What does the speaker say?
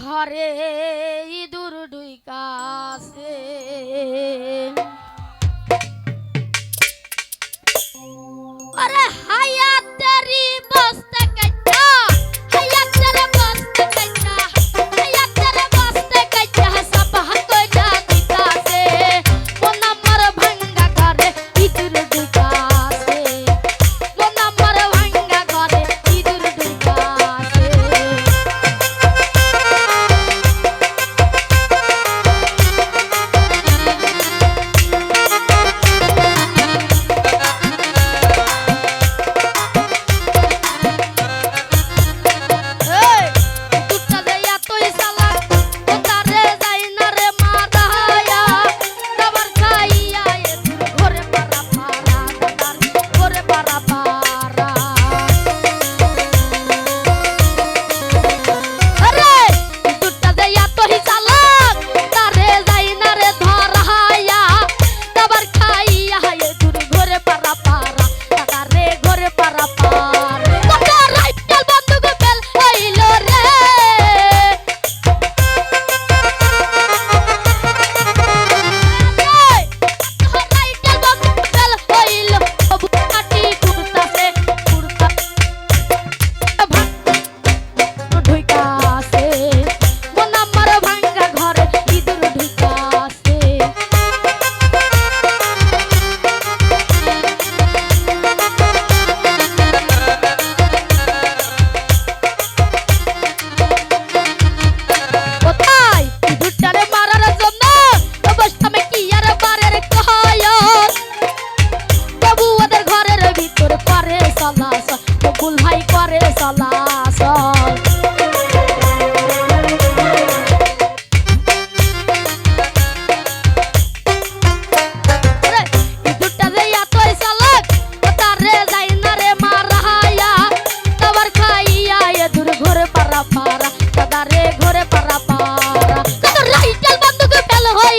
ঘরে ইঁদুর ডুইকাছে। আরে হায়াতেরি বা পারা পারা কাদারে ঘরে পারা পারা কত রাইটাল বন্ধুকে পেল হই